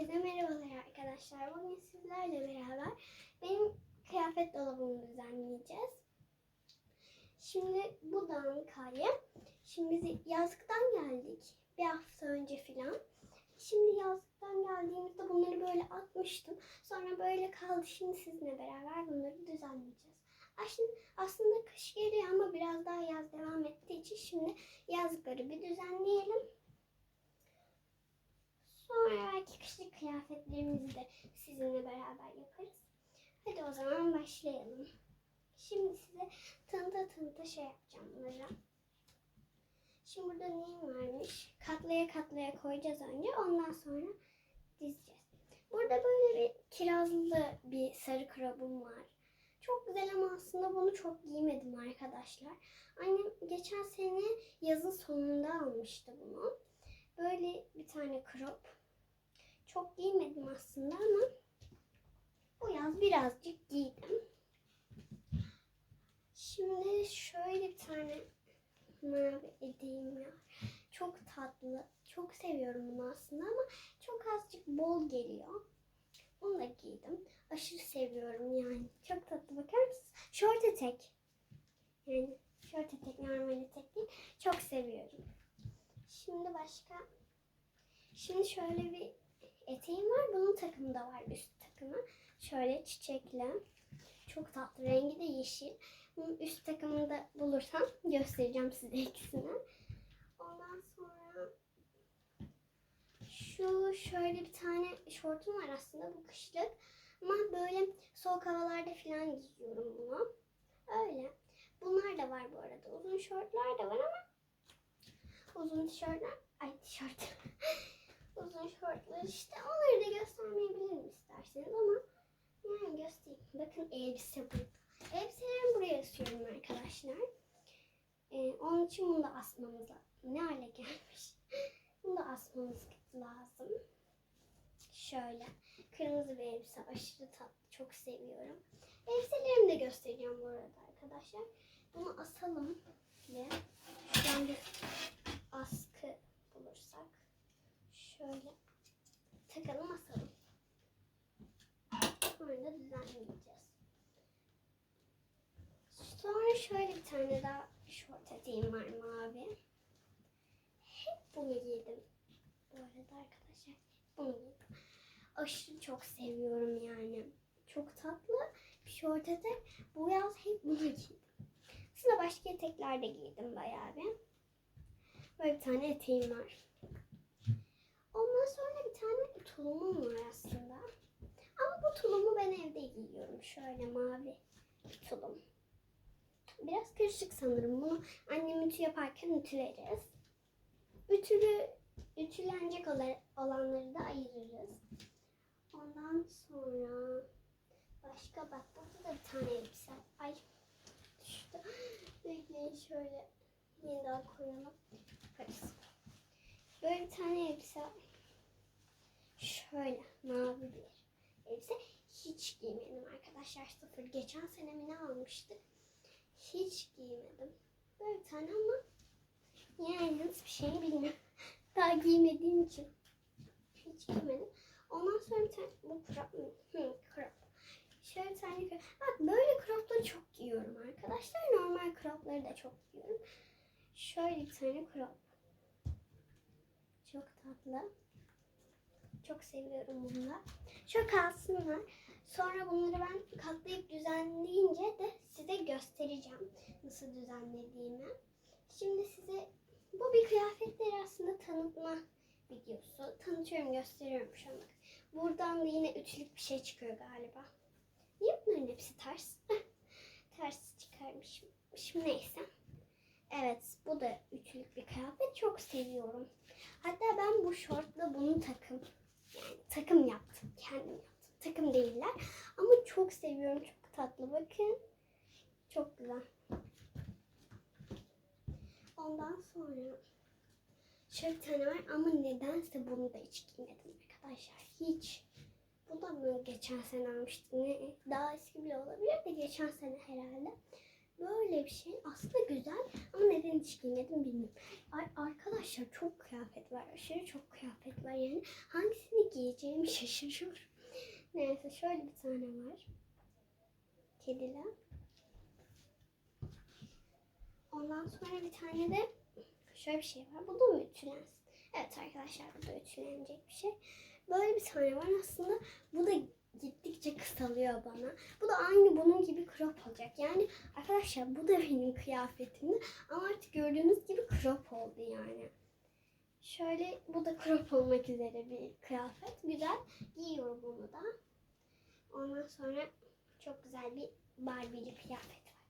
Herkese merhabalar arkadaşlar. Bugün sizlerle beraber benim kıyafet dolabımı düzenleyeceğiz. Şimdi bu dağınık hali. Şimdi biz yazlıktan geldik. Bir hafta önce filan. Şimdi yazlıktan geldiğimizde bunları böyle atmıştım. Sonra böyle kaldı. Şimdi sizinle beraber bunları düzenleyeceğiz. Aslında, aslında kış geliyor ama biraz daha yaz devam ettiği için şimdi yazlıkları bir düzenleyelim. Sonra belki kışlık kıyafetlerimizi de sizinle beraber yaparız. Hadi o zaman başlayalım. Şimdi size tanıta tanıta şey yapacağım bunları. Şimdi burada neyim varmış? Katlaya katlaya koyacağız önce. Ondan sonra dizeceğiz. Burada böyle bir kirazlı bir sarı krabım var. Çok güzel ama aslında bunu çok giymedim arkadaşlar. Annem geçen sene yazın sonunda almıştı bunu. Böyle bir tane crop. Çok giymedim aslında ama bu yaz birazcık giydim. Şimdi şöyle bir tane mavi eteğim var. Çok tatlı. Çok seviyorum bunu aslında ama çok azıcık bol geliyor. Onu da giydim. Aşırı seviyorum yani. Çok tatlı bakar mısınız? Şort etek. Yani şort etek normal etek değil. Çok seviyorum. Şimdi başka Şimdi şöyle bir eteğim var. Bunun takımı da var üst takımı. Şöyle çiçekli. Çok tatlı. Rengi de yeşil. Bunun üst takımını da bulursam göstereceğim size ikisini. Ondan sonra şu şöyle bir tane şortum var aslında bu kışlık. Ama böyle soğuk havalarda falan giyiyorum bunu. Öyle. Bunlar da var bu arada. Uzun şortlar da var ama uzun tişörtler. Ay tişört. uzun şortlar işte. Onları da göstermeyebilirim isterseniz ama yani göstereyim. Bakın elbise burada. Elbiselerimi buraya asıyorum arkadaşlar. Ee, onun için bunu da asmamız lazım. Ne hale gelmiş. bunu da asmamız lazım. Şöyle. Kırmızı bir elbise. Aşırı tatlı. Çok seviyorum. Elbiselerimi de göstereceğim bu arada arkadaşlar. Bunu asalım. Ve şuradan bir askı. Şöyle takalım asalım. Sonra düzenleyeceğiz. Sonra şöyle bir tane daha şort eteğim var mavi. Hep bunu giydim. Bu arada arkadaşlar bunu giydim. Aşırı çok seviyorum yani. Çok tatlı bir şort etek. Bu yaz hep bunu giydim. Aslında başka etekler de giydim bayağı bir. Böyle bir tane eteğim var. Ondan sonra bir tane tulumum var aslında. Ama bu tulumu ben evde giyiyorum. Şöyle mavi tulum. Biraz karışık sanırım. Bunu annem ütü yaparken ütüleriz. Ütülü, ütülenecek ola- olanları da ayırırız. Ondan sonra başka bak burada da bir tane elbise. Ay düştü. Bekleyin şöyle yeniden koyalım. Yaparız. Böyle bir tane elbise. Şöyle mavi bir elbise. Hiç giymedim arkadaşlar sıfır. Geçen sene mi ne almıştık? Hiç giymedim. Böyle tane ama yani nasıl bir şey bilmiyorum. Daha giymediğim için hiç giymedim. Ondan sonra bir tane bu crop mu? Hı, crop. Şöyle bir tane. Bak böyle cropları çok giyiyorum arkadaşlar. Normal cropları da çok giyiyorum. Şöyle bir tane crop. Çok tatlı. Çok seviyorum bunları. Şu kalsınlar. Sonra bunları ben katlayıp düzenleyince de size göstereceğim nasıl düzenlediğimi. Şimdi size bu bir kıyafetleri aslında tanıtma videosu. Tanıtıyorum, gösteriyorum şu an. Buradan da yine üçlük bir şey çıkıyor galiba. Niye bunların hepsi ters? ters çıkarmışım. Şimdi neyse. Evet, bu da üçlük bir kıyafet. Çok seviyorum. Hatta ben bu şortla bunu takım takım yaptım. Kendim yaptım. Takım değiller. Ama çok seviyorum. Çok tatlı. Bakın. Çok güzel. Ondan sonra şöyle bir tane var ama nedense bunu da hiç giymedim arkadaşlar. Hiç. Bu da mı geçen sene almıştım? Ne? Daha eski bile olabilir de geçen sene herhalde. Böyle bir şey. Aslında güzel ama neden hiç giymedim bilmiyorum. Ar- arkadaşlar çok kıyafet var. Aşırı çok kıyafet var yani. Hangisini giyeceğimi şaşırıyorum. Neyse şöyle bir tane var. Kediler. Ondan sonra bir tane de şöyle bir şey var. Bu da mı ütülensin? Evet arkadaşlar bu da ütülenecek bir şey. Böyle bir tane var aslında. Bu da gittikçe kısalıyor bana. Bu da aynı bunun gibi crop olacak. Yani arkadaşlar bu da benim kıyafetimdi. Ama artık gördüğünüz gibi crop oldu yani. Şöyle bu da crop olmak üzere bir kıyafet. Güzel. Giyiyorum bunu da. Ondan sonra çok güzel bir Barbie'li kıyafet var.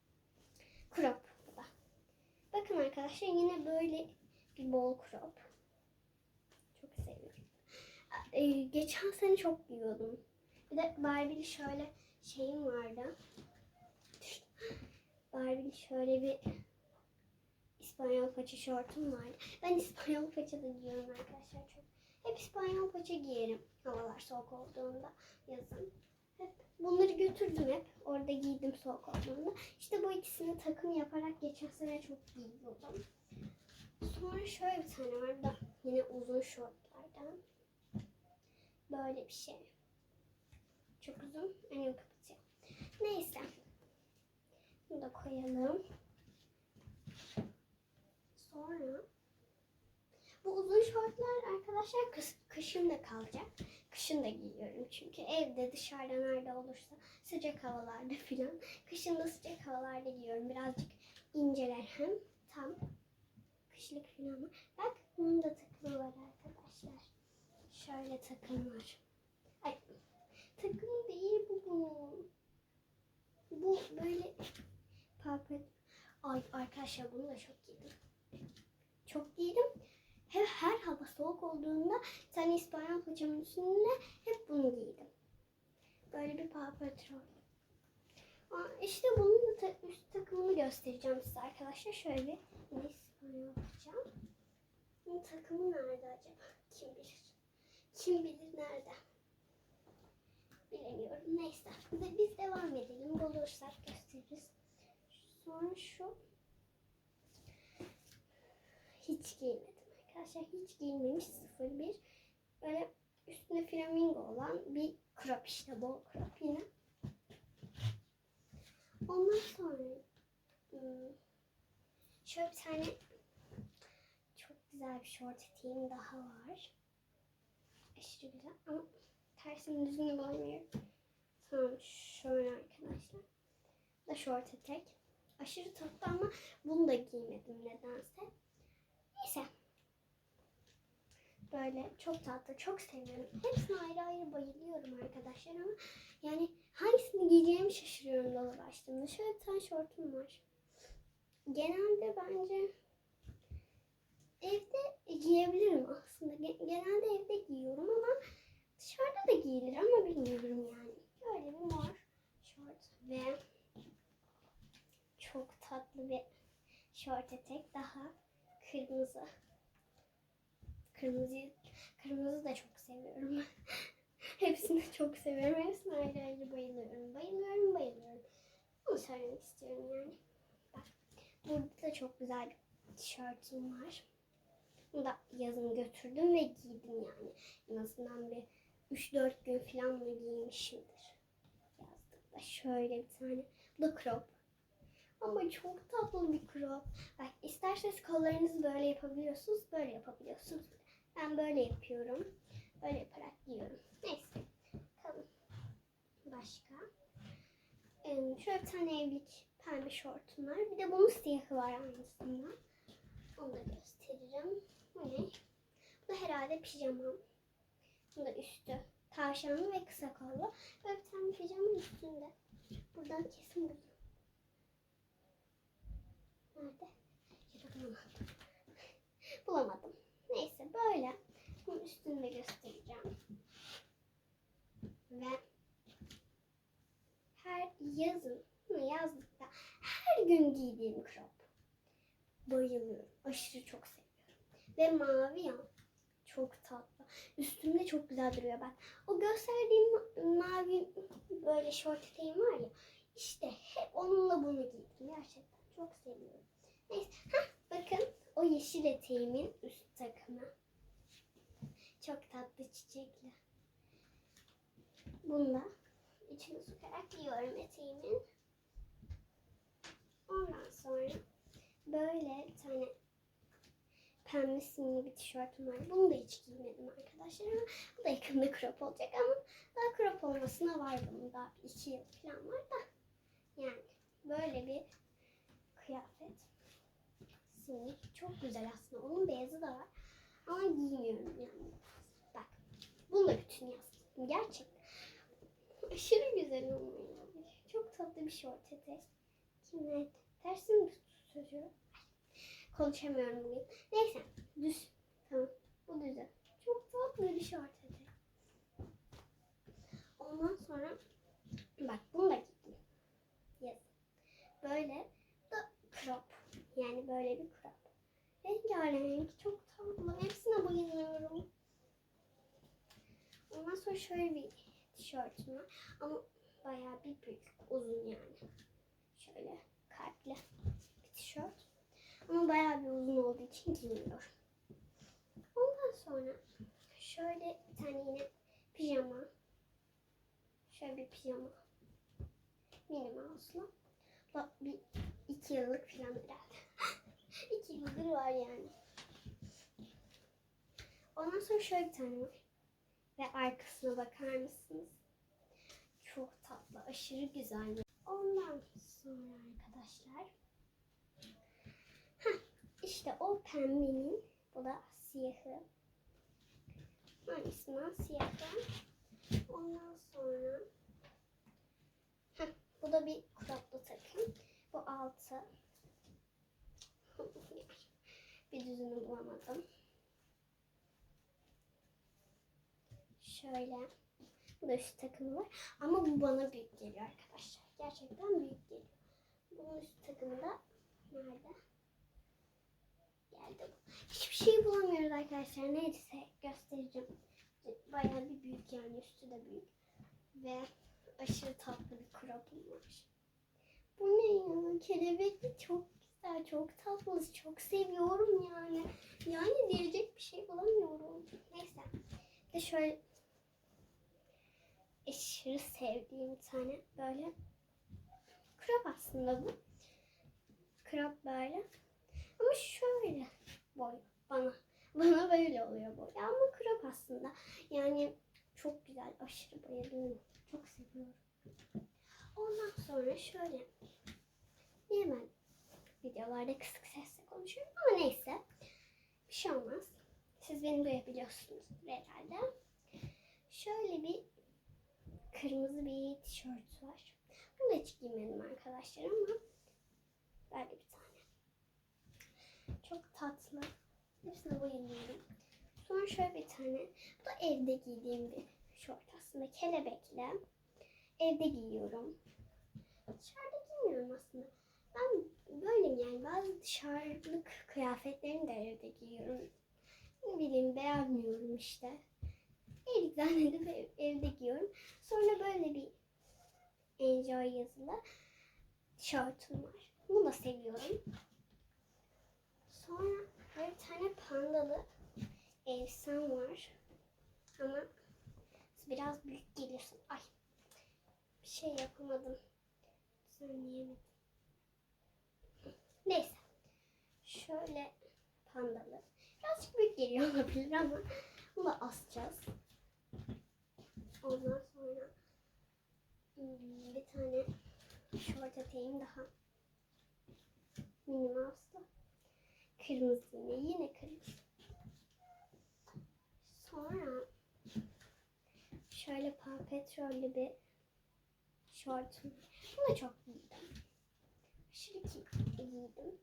Crop bu da. Bakın arkadaşlar yine böyle bir bol crop. Çok seviyorum. Ee, geçen sene çok giyiyordum. Bir de Barbie'li şöyle şeyim vardı. Barbie'li şöyle bir İspanyol paça şortum vardı. Ben İspanyol paça da giyiyorum arkadaşlar çok. Hep İspanyol paça giyerim havalar soğuk olduğunda yazın. Hep bunları götürdüm hep. Orada giydim soğuk olduğunda. İşte bu ikisini takım yaparak geçen sene çok giyiyordum. Sonra şöyle bir tane var da yine uzun şortlardan. Böyle bir şey. Çok uzun. Önümü kapatıyor. Neyse. Bunu da koyalım. Sonra bu uzun şortlar arkadaşlar kış, kışın da kalacak. Kışın da giyiyorum çünkü evde dışarıda nerede olursa sıcak havalarda filan. Kışın da sıcak havalarda giyiyorum. Birazcık inceler hem tam kışlık filan. Bak bunun da takımı var arkadaşlar. Şöyle takım var. Ay takım değil bu bunun. Bu böyle papet. Ay arkadaşlar bunu da çok giydim. Çok giydim. Her, her hava soğuk olduğunda tane İspanyol paçamın üstünde hep bunu giydim. Böyle bir. Aa, İşte bunun da ta- üst takımını göstereceğim size arkadaşlar. Şöyle İspanyol paçam. Bunun takımı nerede acaba? Kim bilir? Kim bilir nerede? Bilemiyorum. Neyse. Biz, biz devam edelim. Bulursak gösteririz. Sonra şu hiç giymedim arkadaşlar. Hiç giymemiş 01. Böyle üstünde flamingo olan bir crop işte bol crop yine. Ondan sonra hmm, şöyle bir tane çok güzel bir short eteğim daha var. Aşırı güzel ama tersini düzgün bulamıyorum. Tamam şöyle arkadaşlar. Da short etek. Aşırı tatlı ama bunu da giymedim nedense. Neyse. Böyle çok tatlı, çok seviyorum. Hepsine ayrı ayrı bayılıyorum arkadaşlar ama yani hangisini giyeceğimi şaşırıyorum dolabı açtığımda. Şöyle bir tane şortum var. Genelde bence evde giyebilirim aslında. Ge- Genelde evde giyiyorum ama dışarıda da giyilir ama bilmiyorum yani. Böyle bir mor şort ve çok tatlı bir şort etek daha kırmızı. Kırmızı kırmızı da çok seviyorum. Hepsini çok seviyorum. Hepsine ayrı ayrı bayılıyorum. Bayılıyorum, bayılıyorum. Bunu söylemek istiyorum yani. Bak, burada da çok güzel bir tişörtüm var. Bunu da yazın götürdüm ve giydim yani. En azından bir 3-4 gün falan mı giymişimdir. Yazdıkta şöyle bir tane. Bu da crop. Ama çok tatlı bir crop. Bak isterseniz kollarınızı böyle yapabiliyorsunuz, böyle yapabiliyorsunuz. Ben böyle yapıyorum. Böyle yaparak giyiyorum. Neyse. Bakalım. Başka. Şöyle bir tane evlilik pembe şortum var. Bir de bunun siyahı var aynısında. Onu da gösteririm. Bu ne? Bu da herhalde pijamam. Bu da üstü. Tavşanlı ve kısa kollu. Böyle bir tane pijama üstünde. Buradan kesin buldum. Nerede? Ya bulamadım. bulamadım. Neyse böyle. Bunun üstünü de göstereceğim. Ve her yazın, yazlıkta her gün giydiğim crop. Bayılıyorum. Aşırı çok seviyorum. Ve mavi ya. Çok tatlı. Üstümde çok güzel duruyor bak. O gösterdiğim ma- mavi böyle şort eteğim var ya. İşte hep onunla bunu giydim. Gerçekten çok seviyorum. Neyse. Hah, bakın o yeşil eteğimin üst takımı. Çok tatlı çiçekli. Bunu da içine sokarak giyiyorum eteğimin. Ondan sonra böyle tane pembe simli bir tişörtüm var. Bunu da hiç giymedim arkadaşlar ama bu da yakında crop olacak ama daha crop olmasına var bunun. Daha bir iki yıl falan var da. Yani böyle bir kıyafet. Simli. Çok güzel aslında. Onun beyazı da var. Ama giymiyorum yani. Bak bunu da bütün yaz giydim. Gerçekten. Aşırı güzel olmuyor çok tatlı bir şort etek kimler tersini mi tutuyor konuşamıyorum bugün. Neyse düz. Tamam bu güzel çok tatlı bir şort etek ondan sonra bak bunu da giydim yes. böyle da crop. Yani böyle bir crop. Rengarenk çok tatlı hepsine bayılıyorum. Ondan sonra şöyle bir tişörtüm var. Ama bayağı bir büyük uzun yani. Şöyle kalpli bir tişört ama bayağı bir uzun olduğu için giymiyorum ondan sonra şöyle bir tane yine pijama şöyle bir pijama Minnie Mouse'lu. Bak bir iki yıllık falan herhalde. iki yıldır var yani. Ondan sonra şöyle bir tane var. Ve arkasına bakar mısınız? Çok tatlı, aşırı güzel. Ondan sonra arkadaşlar. İşte o pembenin, bu da siyahı. Hangisinden siyahı? Ondan sonra Heh, bu da bir kroplu takım. Bu altı. bir düzünü bulamadım. Şöyle. Bu da üst takımı var. Ama bu bana büyük geliyor arkadaşlar. Gerçekten büyük geliyor. Bunun üst takımı da nerede? Geldi bu. Hiçbir şey bulamıyoruz arkadaşlar. Neyse göstereceğim. Bayağı bir büyük yani üstü de büyük. Ve aşırı tatlı bir crop'um var. Bu ne ya? Kelebekli çok güzel, çok tatlı, çok seviyorum yani. Yani diyecek bir şey bulamıyorum. Neyse. De şöyle aşırı sevdiğim tane böyle crop aslında bu. Crop böyle. Ama şöyle boy bana. Bana böyle oluyor boy. Ama crop aslında. Yani çok güzel, aşırı bayılıyorum. Çok seviyorum. Ondan sonra şöyle niye ben videolarda kısık sesle konuşuyorum ama neyse bir şey olmaz. Siz beni duyabiliyorsunuz herhalde. Şöyle bir kırmızı bir tişört var. Bunu da hiç giymedim arkadaşlar ama böyle bir. Çok tatlı. Hepsine bayılıyorum. Sonra şöyle bir tane. Bu da evde giydiğim bir şort aslında. Kelebekli. Evde giyiyorum. Dışarıda giymiyorum aslında. Ben böyleyim yani. Bazı dışarılık kıyafetlerimi de evde giyiyorum. Ne bileyim beğenmiyorum işte. İyilik zannedip ev, evde giyiyorum. Sonra böyle bir enjoy yazılı tişörtüm var. Bunu da seviyorum. Sonra bir tane pandalı elbisem var. Ama biraz büyük geliyorsun. Ay bir şey yapamadım. Düzenleyemedim. Neyse. Şöyle pandalı. Birazcık büyük geliyor olabilir ama bunu da asacağız. Ondan sonra hmm, bir tane şort eteğim daha. Minnie Mouse'la. Kırmızı yine. Yine kırmızı. Sonra şöyle Paw Patrol'lü bir şortum. Bunu çok giydim. Aşırı giydim.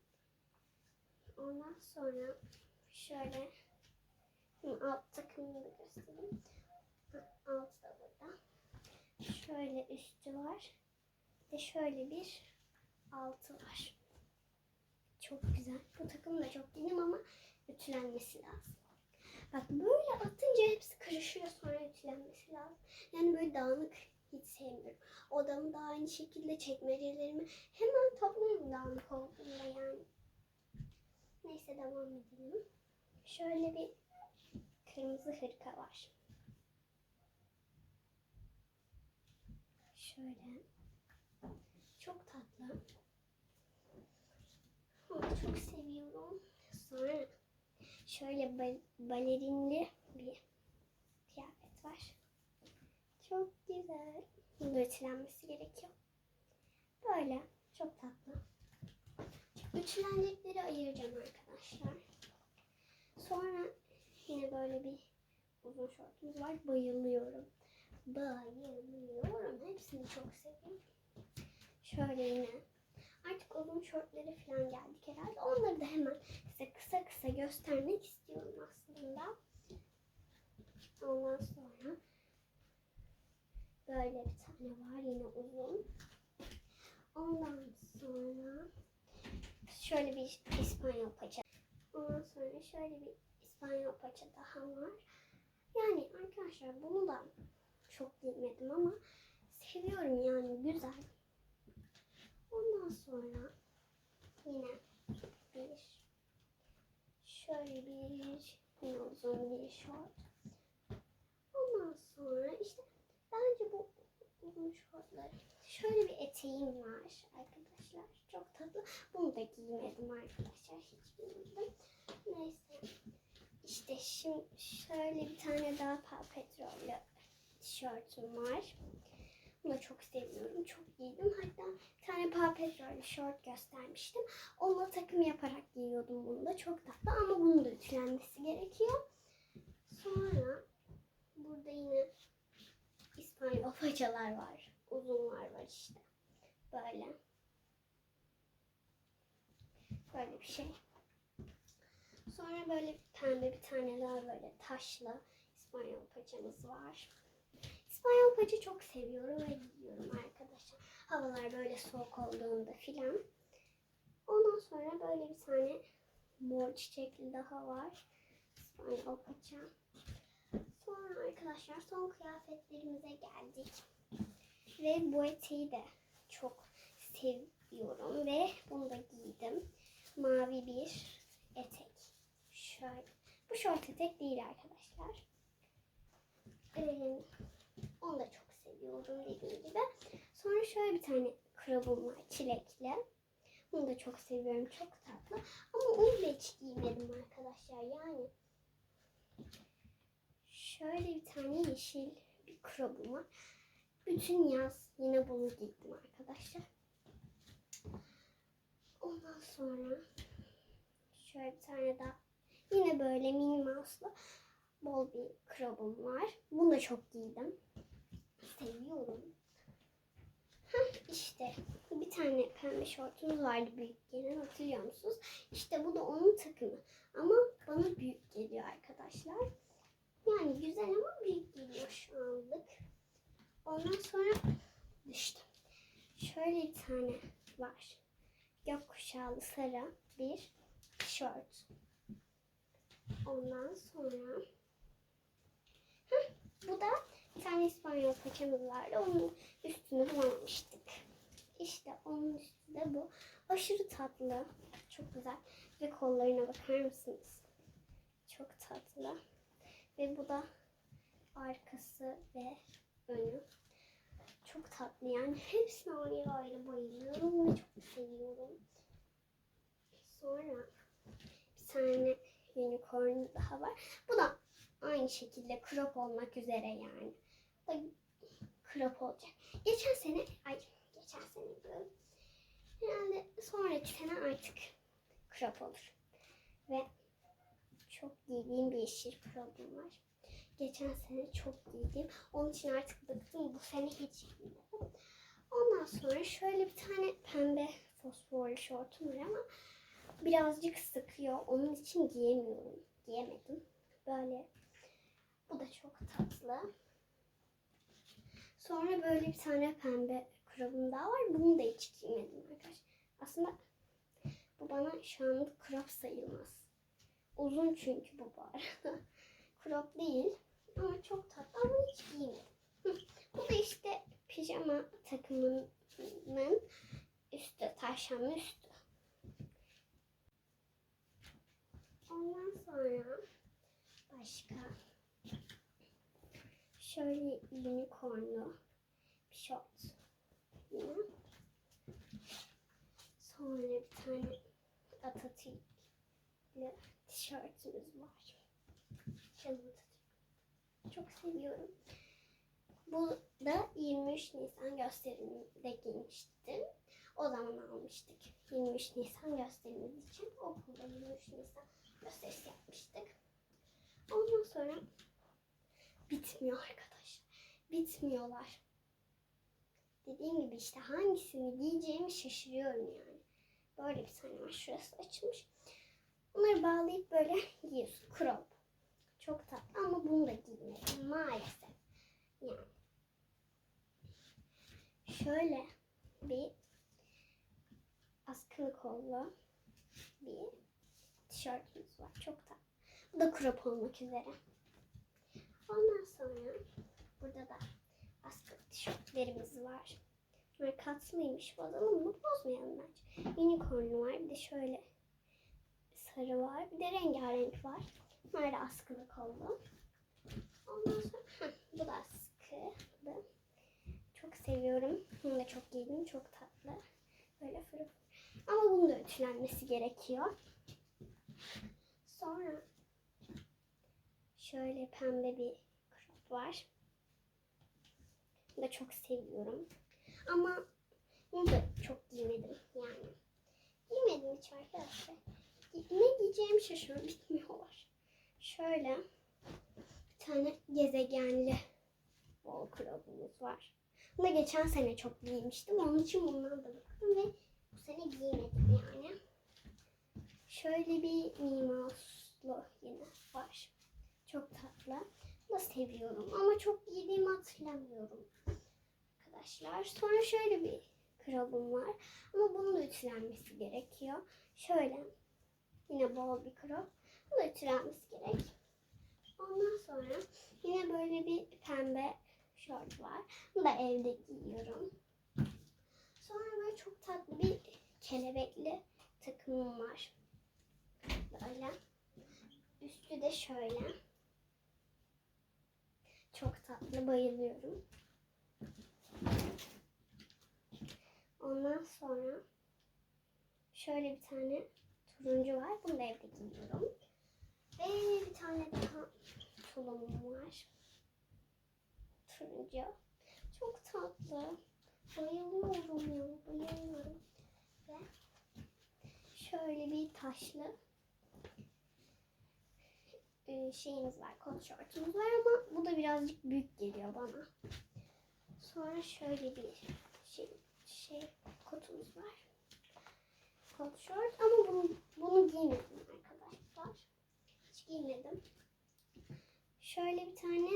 Ondan sonra şöyle alt takımını da göstereyim. Ha, Altı da burada. Şöyle üstü var. Ve şöyle bir altı var. Çok güzel. Bu takımı da çok giydim ama ütülenmesi lazım. Bak böyle atınca hepsi karışıyor sonra ütülenmesi lazım. Yani böyle dağınık hiç sevmiyorum. Odamı da aynı şekilde çekmecelerimi hemen toplarım dağınık olduğunda yani. Neyse devam edelim. Şöyle bir kırmızı hırka var. Şöyle. Çok tatlı. Çok seviyorum. Sonra şöyle bal- balerinli bir kıyafet var. Çok güzel. Bunun da ütülenmesi gerekiyor. Böyle. Çok tatlı. Ütülenecekleri ayıracağım arkadaşlar. Sonra yine böyle bir uzun şortumuz var. Bayılıyorum. Bayılıyorum. Hepsini çok seviyorum. Şöyle yine. Artık uzun şortları falan geldik herhalde. Onları da hemen size kısa kısa göstermek istiyorum aslında. Ondan sonra böyle bir tane var yine uzun. Ondan sonra şöyle bir İspanyol paça. Ondan sonra şöyle bir İspanyol paça daha var. Yani arkadaşlar bunu da çok giymedim ama seviyorum yani güzel. Ondan sonra yine bir şöyle bir yine uzun bir şort. Ondan sonra işte bence bu uzun şortlar. Şöyle bir eteğim var arkadaşlar. Çok tatlı. Bunu da giymedim arkadaşlar. Hiç giymedim. Neyse. İşte şimdi şöyle bir tane daha pal petrollü tişörtüm var. Bunu çok seviyorum. Çok giydim. Hatta bir tane Paw Patrol şort göstermiştim. Onunla takım yaparak giyiyordum bunu da. Çok tatlı ama bunun da ütülenmesi gerekiyor. Sonra burada yine İspanyol paçalar var. Uzunlar var işte. Böyle. Böyle bir şey. Sonra böyle pembe bir tane daha böyle taşlı İspanyol paçamız var. İspanyol paça çok seviyorum ve giyiyorum arkadaşlar. Havalar böyle soğuk olduğunda filan. Ondan sonra böyle bir tane mor çiçekli daha var. İspanyol paça. Sonra arkadaşlar son kıyafetlerimize geldik. Ve bu eteği de çok seviyorum ve bunu da giydim. Mavi bir etek. Şöyle. Bu şort etek değil arkadaşlar. Ee, onu da çok seviyorum dediğim gibi. Sonra şöyle bir tane krabım var çilekli. Bunu da çok seviyorum. Çok tatlı. Ama onu da hiç giymedim arkadaşlar. Yani şöyle bir tane yeşil bir krabım var. Bütün yaz yine bunu giydim arkadaşlar. Ondan sonra şöyle bir tane daha yine böyle mini bol bir krabım var. Bunu da çok giydim. Seviyorum. Heh, işte bir tane pembe şortumuz vardı büyük gelen hatırlıyor musunuz? İşte bu da onun takımı. Ama bana büyük geliyor arkadaşlar. Yani güzel ama büyük geliyor şu anlık. Ondan sonra işte şöyle bir tane var. Gökkuşağlı sarı bir tişört. Ondan sonra Heh, bu da tane İspanyol paçamız vardı. Onun üstünü bulamamıştık. İşte onun üstü de bu. Aşırı tatlı. Çok güzel. Ve kollarına bakar mısınız? Çok tatlı. Ve bu da arkası ve önü. Çok tatlı yani. Hepsine ayrı ayrı bayılıyorum ve çok seviyorum. Sonra bir tane unicorn daha var. Bu da aynı şekilde crop olmak üzere yani. Da crop olacak. Geçen sene, ay geçen sene diyorum. Herhalde sonraki sene artık crop olur. Ve çok giydiğim bir yeşil crop'um var. Geçen sene çok giydim. Onun için artık bıktım. Bu sene hiç giymedim. Ondan sonra şöyle bir tane pembe fosforlu şortum var ama birazcık sıkıyor. Onun için giyemiyorum. Giyemedim. Böyle. Bu da çok tatlı. Sonra böyle bir tane pembe krabım daha var. Bunu da hiç giymedim arkadaşlar. Aslında bu bana şu anlık krop sayılmaz. Uzun çünkü bu bu arada. krop değil. Ama çok tatlı ama hiç giymedim. Bu da işte ama takımının üstü taşan üstü. Ondan sonra başka şöyle unicornlu bir şort. Sonra bir tane Atatürk'lü tişörtümüz var. Çok seviyorum. Bu da 23 Nisan gösteriminde giymiştim. O zaman almıştık. 23 Nisan gösterimiz için okulda 23 Nisan gösterisi yapmıştık. Ondan sonra bitmiyor arkadaşlar. Bitmiyorlar. Dediğim gibi işte hangisini giyeceğimi şaşırıyorum yani. Böyle bir tane var. Şurası açılmış. Bunları bağlayıp böyle giyiyorsun. Crop. Çok tatlı ama bunu da giymedim maalesef. Yani. Şöyle bir askılı kollu bir tişörtümüz var. Çok tatlı. Bu da crop olmak üzere. Ondan sonra burada da askılı tişörtlerimiz var. Bunlar katlıymış. Bozalım mı? Bozmayalım bence. Unicorn'u var. Bir de şöyle sarı var. Bir de rengarenk var. Bunlar da askılı kollu. Ondan sonra heh, bu da askılı. Çok seviyorum. Bunu da çok giydim. Çok tatlı. Böyle fırı Ama bunun da ütülenmesi gerekiyor. Sonra şöyle pembe bir crop var. Bunu da çok seviyorum. Ama bunu da çok giymedim yani. Giymedim hiç arkadaşlar. Ne giyeceğimi şaşırıyorum. Bitmiyorlar. Şöyle bir tane gezegenli bol krabımız var. Bunu da geçen sene çok giymiştim. Onun için bundan da bıktım ve bu sene giymedim yani. Şöyle bir Mimoslu yine var. Çok tatlı. Bunu da seviyorum ama çok giydiğimi hatırlamıyorum arkadaşlar. Sonra şöyle bir krabım var. Ama bunun da ütülenmesi gerekiyor. Şöyle yine bol bir krop. Bunun da ütülenmesi gerek. Ondan sonra yine böyle bir pembe şort var. Bunu da evde giyiyorum. Sonra böyle çok tatlı bir kelebekli takımım var. Böyle. Üstü de şöyle. Çok tatlı bayılıyorum. Ondan sonra şöyle bir tane turuncu var. Bunu da evde giyiyorum. Ve bir tane daha tulumum var. Turuncu. Çok tatlı. Bayılıyorum ya. Bayılıyorum. Ve şöyle bir taşlı e, şeyimiz var. Kot şortumuz var ama bu da birazcık büyük geliyor bana. Sonra şöyle bir şey, şey kotumuz var. Kot şort ama bunu, bunu giymedim arkadaşlar. Hiç giymedim. Şöyle bir tane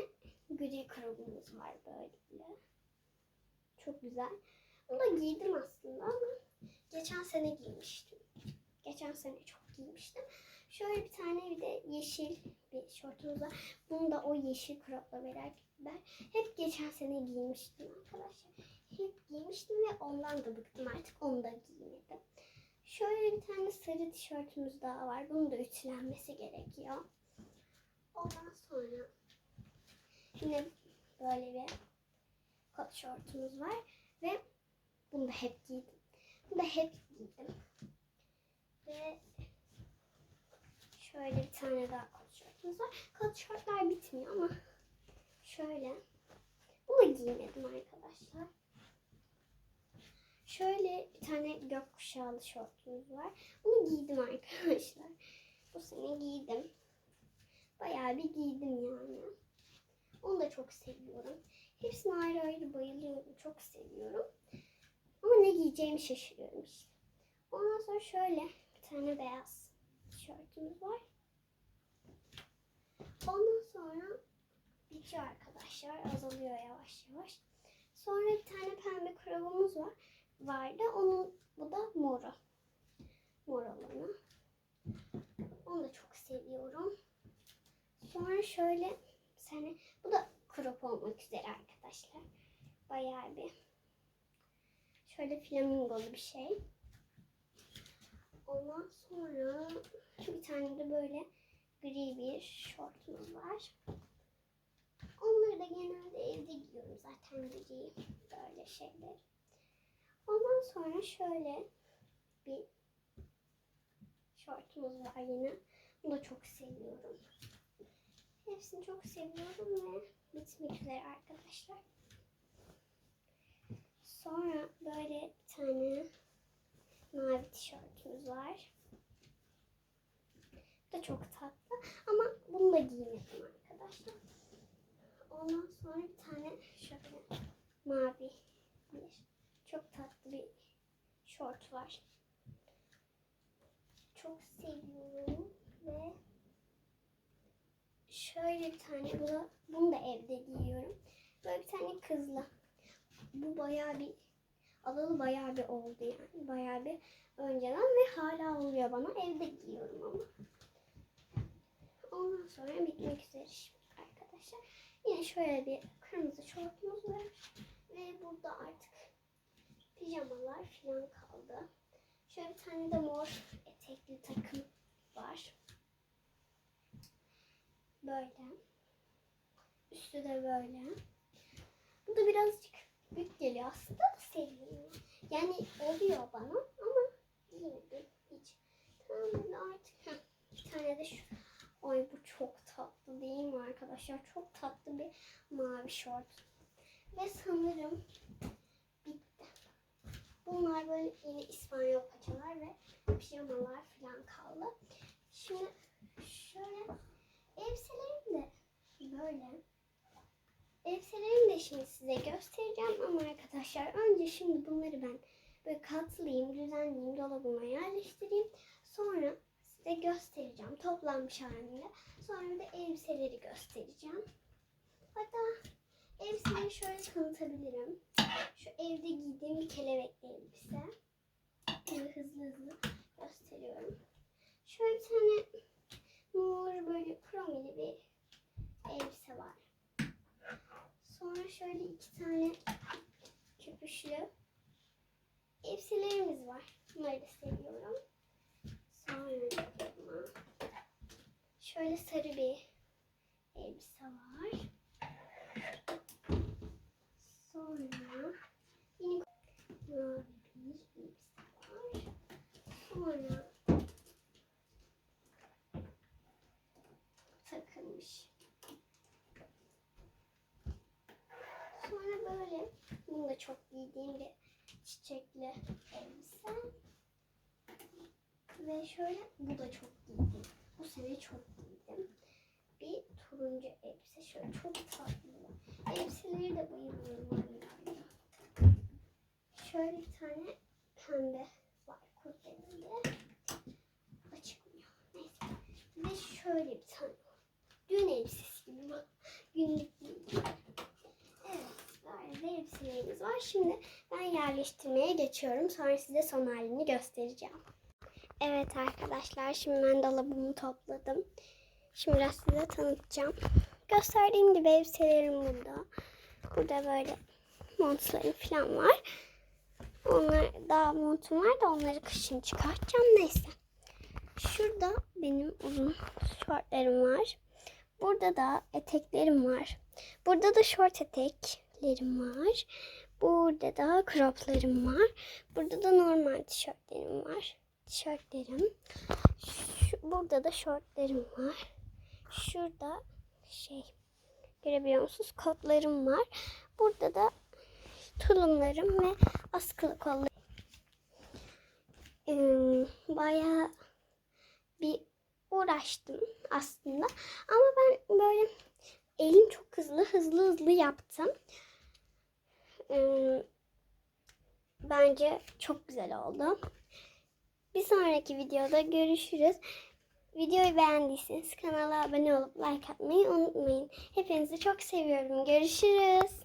gri krabımız var böyle. Çok güzel. Bunu da giydim aslında ama geçen sene giymiştim. Geçen sene çok giymiştim. Şöyle bir tane bir de yeşil bir şortumuz var. Bunu da o yeşil kropla beraber hep geçen sene giymiştim arkadaşlar. Hep giymiştim ve ondan da bıktım artık onu da giymedim. Şöyle bir tane sarı tişörtümüz daha var. Bunun da ütülenmesi gerekiyor. Ondan sonra yine böyle bir kot şortumuz var ve bunu da hep giydim. Bunu da hep giydim. Ve şöyle bir tane daha kot şortumuz var. Kot şortlar bitmiyor ama şöyle. Bunu giymedim arkadaşlar. Şöyle bir tane gökkuşağlı şortumuz var. Bunu giydim arkadaşlar. Bu sene giydim. Bayağı bir giydim yani. Onu da çok seviyorum. Hepsine ayrı ayrı bayılıyorum. Çok seviyorum. Ama ne giyeceğimi şaşırıyorum işte. Ondan sonra şöyle bir tane beyaz tişörtümüz var. Ondan sonra bitiyor arkadaşlar. Azalıyor yavaş yavaş. Sonra bir tane pembe krabımız var. Vardı. Onun bu da moru. Mor olanı. Onu da çok seviyorum. Sonra şöyle tane bu da crop olmak üzere arkadaşlar. Bayağı bir Şöyle flamingolu bir şey. Ondan sonra bir tane de böyle gri bir şortumuz var. Onları da genelde evde giyiyorum zaten gri böyle şeyler. Ondan sonra şöyle bir şortumuz var yine. Bunu da çok seviyorum. Hepsini çok seviyorum ve bitmek arkadaşlar. Sonra böyle bir tane mavi tişörtümüz var. Bu da çok tatlı ama bunu da giymedim arkadaşlar. Ondan sonra bir tane şöyle mavi bir çok tatlı bir şort var. Çok seviyorum ve şöyle bir tane bu da, bunu da evde giyiyorum. Böyle bir tane kızla. Bu bayağı bir alalı bayağı bir oldu yani. Bayağı bir önceden ve hala oluyor bana. Evde giyiyorum ama. Ondan sonra bitmek üzere şimdi arkadaşlar. Yine şöyle bir kırmızı şortumuz var. Ve burada artık pijamalar falan kaldı. Şöyle bir tane de mor etekli takım var. Böyle. Üstü de böyle. Bu da birazcık büyük geliyor aslında da seviyorum. Yani oluyor bana ama giymedim hiç. Tamam de artık heh, bir tane de şu. Ay bu çok tatlı değil mi arkadaşlar? Çok tatlı bir mavi şort. Ve sanırım bitti. Bunlar böyle yine İspanyol paçalar ve pijamalar falan kaldı. Şimdi şöyle elbiselerim de böyle. Elbiselerimi de şimdi size göstereceğim ama arkadaşlar önce şimdi bunları ben böyle katlayayım, düzenleyeyim, dolabıma yerleştireyim. Sonra size göstereceğim toplanmış halinde. Sonra de elbiseleri göstereceğim. Hatta elbiseleri şöyle tanıtabilirim. Şu evde giydiğim bir kelebekli elbise. Böyle hızlı hızlı gösteriyorum. Şöyle bir tane mor böyle kromili bir elbise var. Sonra şöyle iki tane köpüşlü elbiselerimiz var. Bunları da seviyorum. Sonra şöyle sarı bir elbise var. Sonra yine mavi bir elbise var. Sonra takılmış. Böyle bunu da çok giydiğim bir çiçekli elbise. Ve şöyle bu da çok giydim. Bu sene çok giydim. Bir turuncu elbise. Şöyle çok tatlı. Elbiseleri de bayılıyorum. Şöyle bir tane pembe var kurdeleli. Açılmıyor. Neyse. Ve şöyle bir tane. Düğün elbisesi gibi günlük değil. Bir elbiselerimiz var. Şimdi ben yerleştirmeye geçiyorum. Sonra size son halini göstereceğim. Evet arkadaşlar şimdi ben dolabımı topladım. Şimdi biraz size tanıtacağım. Gösterdiğim gibi elbiselerim burada. Burada böyle montlarım falan var. Onlar daha montum var da onları kışın çıkartacağım. Neyse. Şurada benim uzun şortlarım var. Burada da eteklerim var. Burada da şort eteklerim var. Burada da croplarım var. Burada da normal tişörtlerim var. Tişörtlerim. Şu, burada da şortlarım var. Şurada şey görebiliyor musunuz? Kotlarım var. Burada da tulumlarım ve askılı kollarım. Ee, bayağı bir uğraştım aslında. Ama ben böyle elim çok hızlı hızlı hızlı yaptım. Ee, bence çok güzel oldu. Bir sonraki videoda görüşürüz. Videoyu beğendiyseniz kanala abone olup like atmayı unutmayın. Hepinizi çok seviyorum. Görüşürüz.